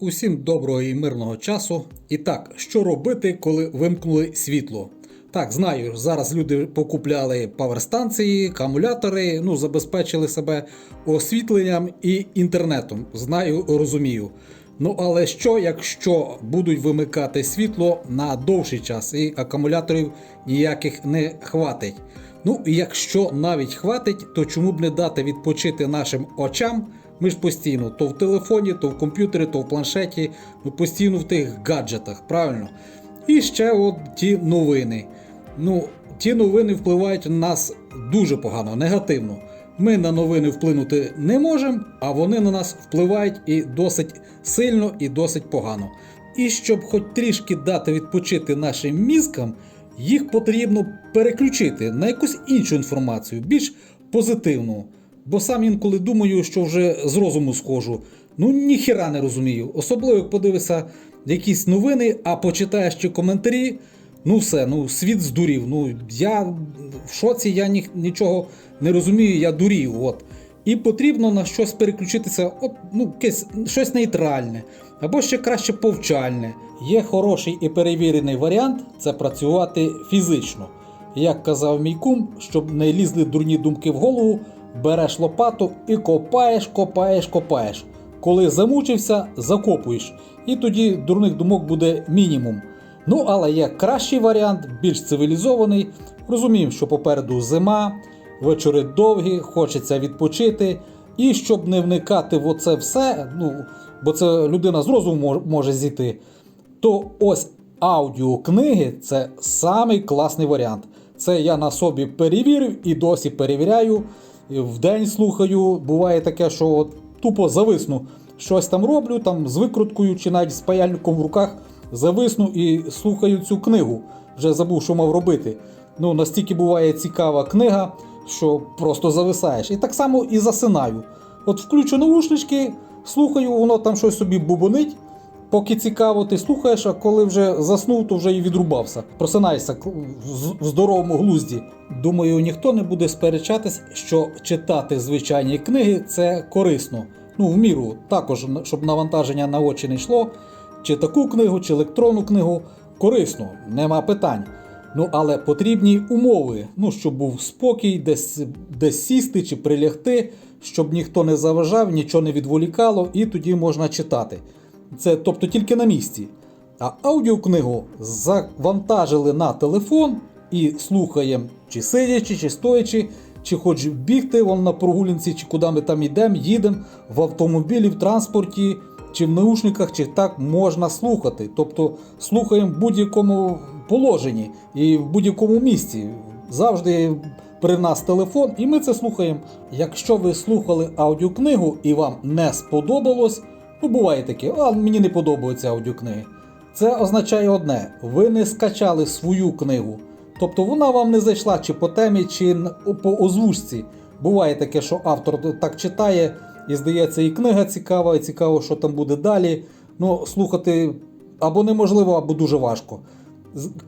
Усім доброго і мирного часу. І так, що робити, коли вимкнули світло? Так, знаю, зараз люди покупляли паверстанції, акумулятори, ну, забезпечили себе освітленням і інтернетом. Знаю, розумію. Ну, але що, якщо будуть вимикати світло на довший час і акумуляторів ніяких не хватить? Ну, і якщо навіть хватить, то чому б не дати відпочити нашим очам? Ми ж постійно то в телефоні, то в комп'ютері, то в планшеті, ми постійно в тих гаджетах, правильно? І ще от ті новини. Ну, ті новини впливають на нас дуже погано, негативно. Ми на новини вплинути не можемо, а вони на нас впливають і досить сильно, і досить погано. І щоб хоч трішки дати відпочити нашим мізкам, їх потрібно переключити на якусь іншу інформацію, більш позитивну. Бо сам інколи думаю, що вже з розуму схожу. Ну ніхіра не розумію. Особливо як подивишся якісь новини, а почитаєш чи коментарі. Ну все, ну світ здурів. Ну я в шоці, я ні, нічого не розумію, я дурію. От. І потрібно на щось переключитися, от, ну, якесь, щось нейтральне, або ще краще повчальне. Є хороший і перевірений варіант це працювати фізично. Як казав мій кум, щоб не лізли дурні думки в голову, береш лопату і копаєш, копаєш, копаєш. Коли замучився, закопуєш. І тоді дурних думок буде мінімум. Ну, але є кращий варіант, більш цивілізований. Розуміємо, що попереду зима, вечори довгі, хочеться відпочити. І щоб не вникати в оце все, ну, бо це людина з розуму може зійти, то ось аудіокниги це самий класний варіант. Це я на собі перевірив і досі перевіряю. Вдень слухаю. Буває таке, що от тупо зависну. Щось там роблю, там з викруткою чи навіть з паяльником в руках зависну і слухаю цю книгу. Вже забув, що мав робити. Ну, настільки буває цікава книга, що просто зависаєш. І так само і засинаю. От включу наушнички, слухаю, воно там щось собі бубонить. Поки цікаво, ти слухаєш, а коли вже заснув, то вже і відрубався. Просинаєшся к- в здоровому глузді. Думаю, ніхто не буде сперечатись, що читати звичайні книги це корисно. Ну, в міру, також, щоб навантаження на очі не йшло. Чи таку книгу, чи електронну книгу корисно, нема питань. Ну, але потрібні умови, ну, щоб був спокій, десь, десь сісти чи прилягти, щоб ніхто не заважав, нічого не відволікало, і тоді можна читати. Це тобто тільки на місці. А аудіокнигу завантажили на телефон і слухаємо, чи сидячи, чи стоячи, чи хоч бігти вон на прогулянці, чи куди ми там йдемо, їдемо в автомобілі, в транспорті, чи в наушниках, чи так можна слухати. Тобто слухаємо в будь-якому положенні і в будь-якому місці. Завжди при нас телефон, і ми це слухаємо. Якщо ви слухали аудіокнигу і вам не сподобалось, ну буває таке, а мені не подобаються аудіокниги. Це означає одне: ви не скачали свою книгу. Тобто вона вам не зайшла чи по темі, чи по озвучці. Буває таке, що автор так читає, і здається, і книга цікава, і цікаво, що там буде далі. Ну, слухати або неможливо, або дуже важко.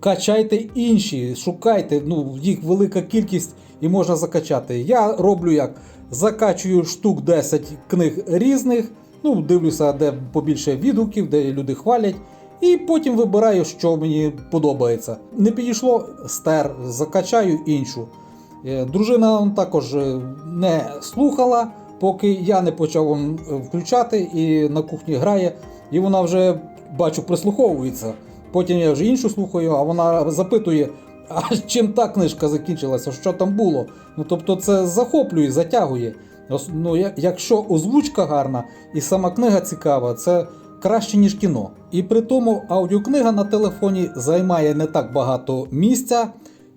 Качайте інші, шукайте, ну, їх велика кількість і можна закачати. Я роблю як? Закачую штук 10 книг різних, ну, дивлюся, де побільше відгуків, де люди хвалять. І потім вибираю, що мені подобається. Не підійшло стер, закачаю іншу. Е, Дружина також е, не слухала, поки я не почав е, включати і на кухні грає, і вона вже бачу прислуховується. Потім я вже іншу слухаю, а вона запитує, а чим та книжка закінчилася, що там було. Ну тобто це захоплює, затягує. Ну, якщо озвучка гарна і сама книга цікава, це краще, ніж кіно. І при тому аудіокнига на телефоні займає не так багато місця.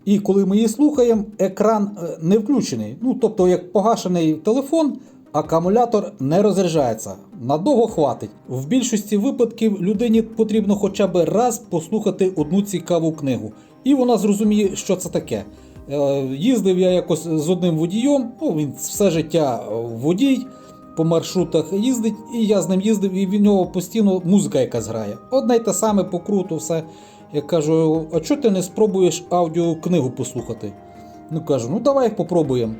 І коли ми її слухаємо, екран е, не включений. Ну, тобто, як погашений телефон, акумулятор не розряджається. Надовго хватить. В більшості випадків людині потрібно хоча б раз послухати одну цікаву книгу. І вона зрозуміє, що це таке. Е, Їздив я якось з одним водієм, ну, він все життя е, водій, по маршрутах їздить, і я з ним їздив, і в нього постійно музика якась грає. Одне й те саме по круту, все. Я кажу, а чого ти не спробуєш аудіокнигу послухати? Ну кажу, ну давай попробуємо.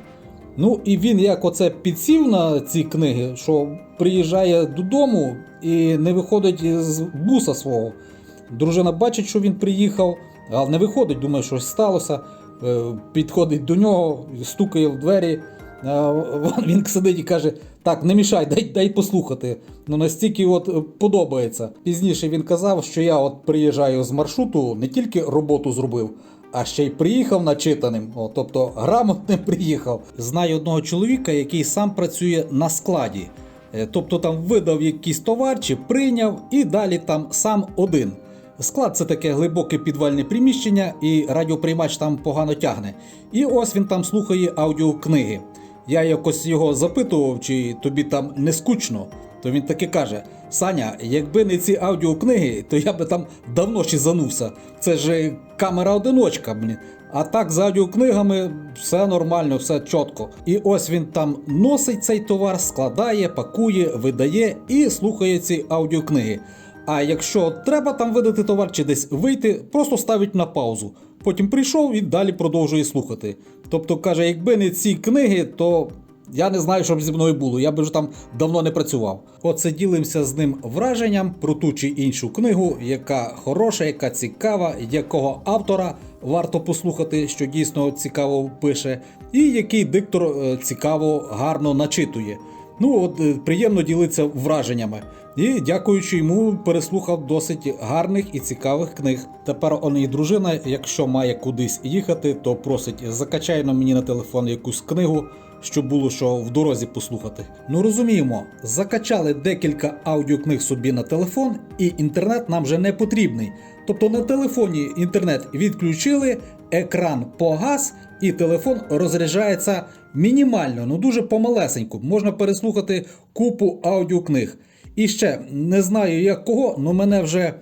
Ну і він як оце підсів на ці книги, що приїжджає додому і не виходить з буса свого. Дружина бачить, що він приїхав, але не виходить, думає, що щось сталося. Е, Підходить до нього, стукає в двері. Він сидить і каже: Так, не мішай, дай, дай послухати. Ну настільки от е, подобається. Пізніше він казав, що я от приїжджаю з маршруту, не тільки роботу зробив, а ще й приїхав начитаним. О, тобто грамотним приїхав. Знаю одного чоловіка, який сам працює на складі. Е, Тобто там видав якийсь товар чи прийняв і далі там сам один. Склад це таке глибоке підвальне приміщення, і радіоприймач там погано тягне. І ось він там слухає аудіокниги. Я якось його запитував, чи тобі там не скучно. То він таки каже: Саня, якби не ці аудіокниги, то я би там давно занувся. Це ж камера одиночка, блін. А так з аудіокнигами все нормально, все чітко. І ось він там носить цей товар, складає, пакує, видає і слухає ці аудіокниги. А якщо треба там видати товар чи десь вийти, просто ставить на паузу. Потім прийшов і далі продовжує слухати. Тобто каже, якби не ці книги, то я не знаю, що б зі мною було. Я би вже там давно не працював. Оце ділимося з ним враженням про ту чи іншу книгу, яка хороша, яка цікава, якого автора варто послухати, що дійсно цікаво пише, і який диктор е, цікаво, гарно начитує. Ну от е, приємно ділитися враженнями. І дякуючи йому, переслухав досить гарних і цікавих книг. Тепер он і дружина, якщо має кудись їхати, то просить закачай на мені на телефон якусь книгу, щоб було що в дорозі послухати. Ну розуміємо, закачали декілька аудіокниг собі на телефон, і інтернет нам вже не потрібний. Тобто на телефоні інтернет відключили, екран погас, і телефон розряджається мінімально, ну дуже помалесеньку. Можна переслухати купу аудіокниг. І ще не знаю як кого, але мене вже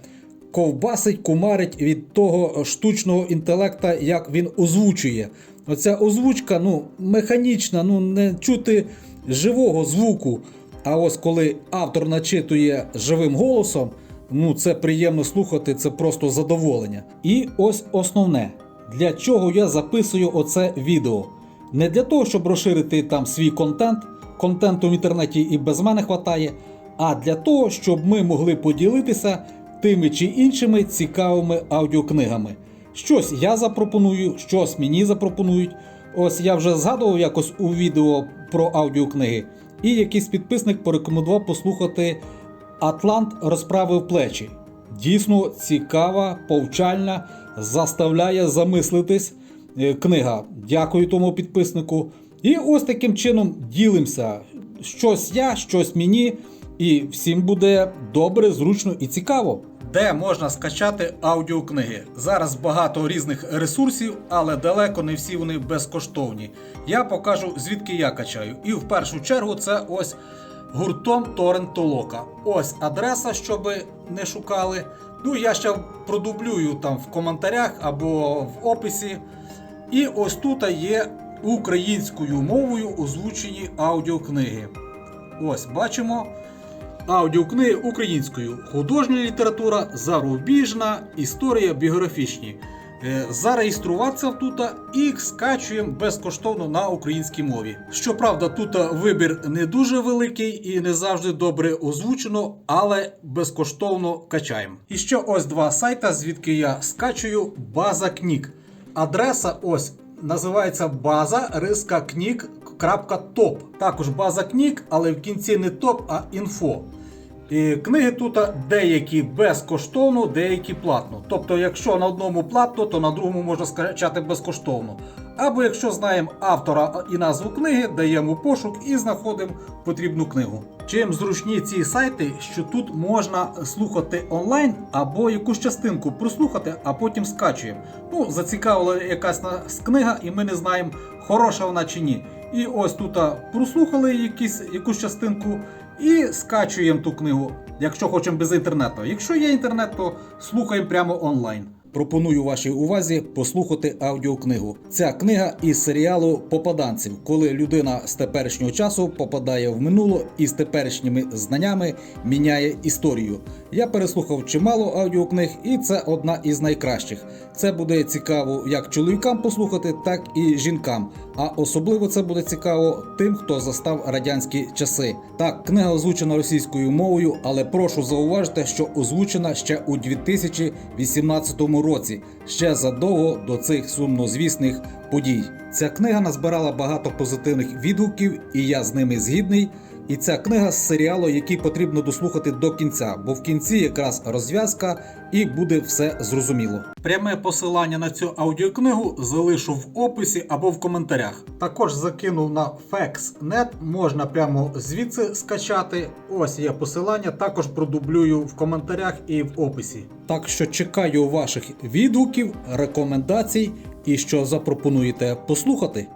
ковбасить, кумарить від того штучного інтелекта, як він озвучує. Оця озвучка, ну, механічна, ну не чути живого звуку. А ось коли автор начитує живим голосом, ну це приємно слухати, це просто задоволення. І ось основне, для чого я записую оце відео. Не для того, щоб розширити там свій контент, контенту в інтернеті і без мене хватає, а для того, щоб ми могли поділитися тими чи іншими цікавими аудіокнигами. Щось я запропоную, щось мені запропонують. Ось я вже згадував якось у відео про аудіокниги, і якийсь підписник порекомендував послухати Атлант розправив плечі. Дійсно цікава, повчальна, заставляє замислитись е, книга. Дякую тому підписнику. І ось таким чином ділимося. Щось я, щось мені, і всім буде добре, зручно і цікаво. Де можна скачати аудіокниги? Зараз багато різних ресурсів, але далеко не всі вони безкоштовні. Я покажу звідки я качаю. І в першу чергу це ось гуртом Торрент Толока. Ось адреса, щоб не шукали. Ну я ще продублюю там в коментарях або в описі. І ось тут є українською мовою озвучені аудіокниги. Ось бачимо. Аудіокниги українською, художня література, зарубіжна, історія біографічні. Е, Зареєструватися тут і скачуємо безкоштовно на українській мові. Щоправда, тут вибір не дуже великий і не завжди добре озвучено, але безкоштовно качаємо. І ще ось два сайта, звідки я скачую база книг. Адреса ось називається база риска книг. .топ. Також база книг, але в кінці не топ, а інфо. І книги тут деякі безкоштовно, деякі платно. Тобто, якщо на одному платно, то на другому можна скачати безкоштовно. Або якщо знаємо автора і назву книги, даємо пошук і знаходимо потрібну книгу. Чим зручні ці сайти, що тут можна слухати онлайн або якусь частинку прослухати, а потім скачуємо. Ну, зацікавила якась нас книга, і ми не знаємо, хороша вона чи ні. І ось тут прослухали якісь, якусь частинку і скачуємо ту книгу, якщо хочемо без інтернету. Якщо є інтернет, то слухаємо прямо онлайн. Пропоную вашій увазі послухати аудіокнигу. Ця книга із серіалу Попаданців, коли людина з теперішнього часу попадає в минуло і з теперішніми знаннями міняє історію. Я переслухав чимало аудіокниг, і це одна із найкращих. Це буде цікаво як чоловікам послухати, так і жінкам. А особливо це буде цікаво тим, хто застав радянські часи. Так, книга озвучена російською мовою, але прошу зауважити, що озвучена ще у 2018 році, ще задовго до цих сумнозвісних подій. Ця книга назбирала багато позитивних відгуків, і я з ними згідний. І ця книга з серіалу, який потрібно дослухати до кінця, бо в кінці якраз розв'язка і буде все зрозуміло. Пряме посилання на цю аудіокнигу залишу в описі або в коментарях. Також закинув на Fex.net, можна прямо звідси скачати. Ось є посилання, також продублюю в коментарях і в описі. Так що чекаю ваших відгуків, рекомендацій і що запропонуєте послухати.